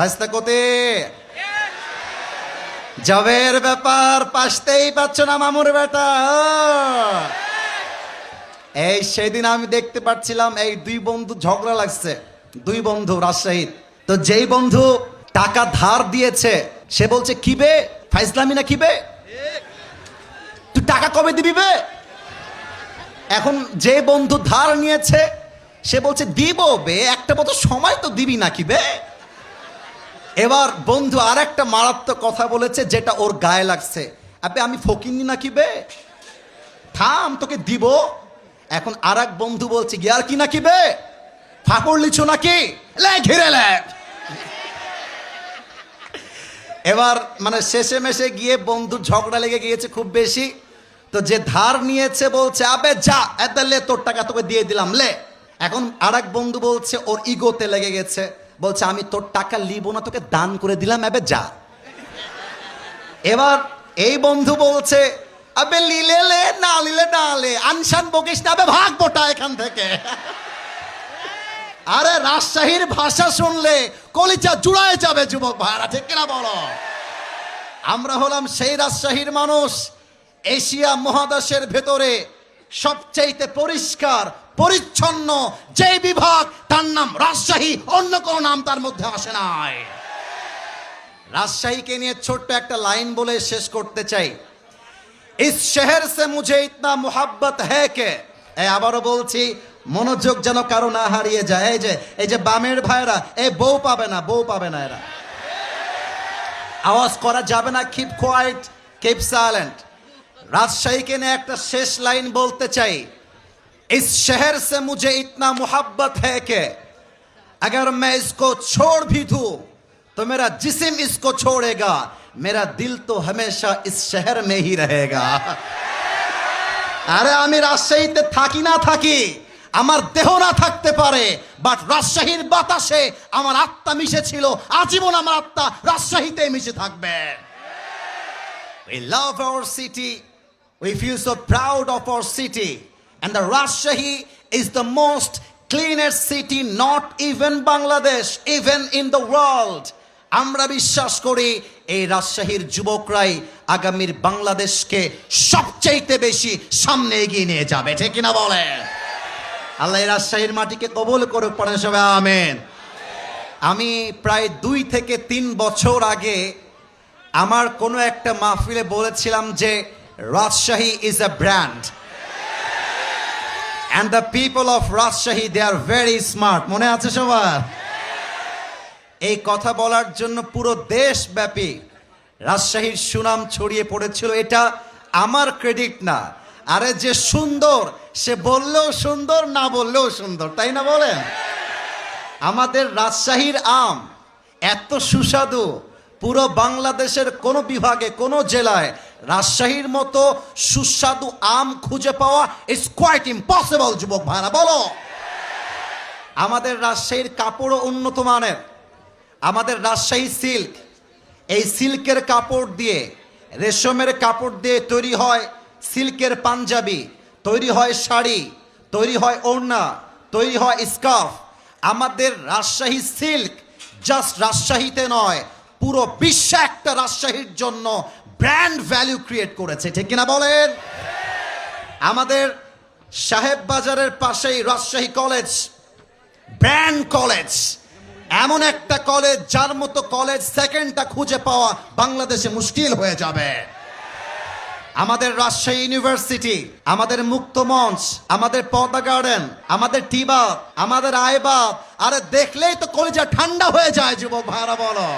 ভাইস্তা কোতে জবের ব্যাপার পাশতেই পাচ্ছ না মামুর বেটা এই সেদিন আমি দেখতে পাচ্ছিলাম এই দুই বন্ধু ঝগড়া লাগছে, দুই বন্ধু রাজশাহীর। তো যেই বন্ধু টাকা ধার দিয়েছে, সে বলছে, কি বে? ফাইজলামি না কি বে? তুই টাকা কবে দিবি বে? এখন যে বন্ধু ধার নিয়েছে, সে বলছে, দিব বে, একটা মতো সময় তো দিবি নাকি বে? এবার বন্ধু আর একটা মারাত্মক কথা বলেছে, যেটা ওর গায়ে লাগছে। আবে, আমি ফকিনি নাকি বে? থাম, তোকে দিব। এখন আর এক বন্ধু বলছে গিয়ার কি নাকি বে? ফাঁকড় লিছো নাকি? লে, ঘিরে লে। এবার মানে শেষে মেশে গিয়ে বন্ধু ঝগড়া লেগে গিয়েছে খুব বেশি। তো যে ধার নিয়েছে বলছে, আবে, যা, এত লে, তোর টাকা তোকে দিয়ে দিলাম, লে। এখন আর এক বন্ধু বলছে, ওর ইগোতে লেগে গেছে। বলছে, আমি তোর টাকা লিব না, তোকে দান করে দিলাম, এবে যা। এবার এই বন্ধু বলছে, আবে লিলে লে, না লিলে না লে আনসান বকিস না আবে ভাগ বোটা এখান থেকে। আরে রাজশাহীর ভাষা শুনলে কলিজা জুড়ায় যাবে, যুবক ভাইরা, ঠিক কিনা বলো? আমরা হলাম সেই রাজশাহীর মানুষ, এশিয়া মহাদেশের ভেতরে সবচাইতে পরিষ্কার, পরিচ্ছন্ন যে বিভাগ, তার নাম রাজশাহী, অন্য কোনো নাম তার মধ্যে আসে নাই। রাজশাহীকে নিয়ে ছোট্ট একটা লাইন বলে শেষ করতে চাই। ইস শহর সে মুঝে ইতনা মোহাব্বত হ্যাঁ কে? আবারও বলছি, মনোযোগ যেন কারও না হারিয়ে যায়। এই যে এই যে বামের ভাইরা এই বউ পাবে না, বউ পাবে না এরা। আওয়াজ করা যাবে না কিপ কোয়াইট কিপ সাইলেন্ট রাজশাহীকে নিয়ে একটা শেষ লাইন বলতে চাই इस शहर से मुझे इतना मोहब्बत है कि अगर मैं इसको छोड़ भी दूं तो मेरा जिस्म इसको छोड़ेगा मेरा दिल तो हमेशा इस शहर में ही रहेगा আরে আমি রাজশাহীতে থাকি না থাকি আমার দেহ না থাকতে পারে বাট রাজশাহীর বাতাসে আমার আত্মা মিশে ছিল আজীবন আমার আত্মা রাজশাহীতে মিশে থাকবে We love our city. We feel so proud of our city. And the Rajshahi is the most cleanest city, not even Bangladesh, even in the world. আমরা বিশ্বাস করি এই রাজশাহীর যুবকরাই আগামীর বাংলাদেশকে সবচাইতে বেশি সামনে এগিয়ে নিয়ে যাবে ঠিক কিনা বলেন আল্লাহ রাজশাহীর মাটিকে কবল করুক পড়েন সবাই আমেন আমি প্রায় দুই থেকে তিন বছর আগে আমার কোনো একটা মাহফিলে বলেছিলাম যে Rajshahi is a brand and the people of Rajshahi they are very smart মনে আছে সবার? এই কথা বলার জন্য পুরো দেশব্যাপী রাজশাহীর সুনাম ছড়িয়ে পড়েছিল। এটা আমার ক্রেডিট না। আরে যে সুন্দর, সে বললেও সুন্দর, না বললেও সুন্দর, তাই না বলেন? আমাদের রাজশাহীর আম এত সুস্বাদু। পুরো বাংলাদেশের কোনো বিভাগে, কোনো জেলায় রাজশাহীর মতো সুস্বাদু আম খুঁজে পাওয়া ইটস কোয়াইট ইম্পসিবল যুবক ভাইরা, বলো। আমাদের রাজশাহীর কাপড়ও উন্নত মানের। আমাদের রাজশাহী সিল্ক, এই সিল্কের কাপড় দিয়ে, রেশমের কাপড় দিয়ে তৈরি হয় সিল্কের পাঞ্জাবি, তৈরি হয় শাড়ি, তৈরি হয় ওড়না, তৈরি হয় স্কার্ফ। আমাদের রাজশাহী সিল্ক জাস্ট রাজশাহীতে নয়, পুরো বিশ্বে একটা রাজশাহীর জন্য ব্র্যান্ড ভ্যালু ক্রিয়েট করেছে, ঠিক কিনা বলেন? আমাদের সাহেব বাজারের পাশেই রাজশাহী কলেজ ব্র্যান্ড কলেজ এমন একটা কলেজ যার মতো কলেজ সেকেন্ডটা খুঁজে পাওয়া বাংলাদেশে মুশকিল হয়ে যাবে। আমাদের রাজশাহী ইউনিভার্সিটি আমাদের মুক্ত মঞ্চ, আমাদের পদ্মা গার্ডেন আমাদের টিবাব আমাদের আইবাব আরে দেখলেই তো কলেজা ঠান্ডা হয়ে যায়, যুবক ভাইরা বলো।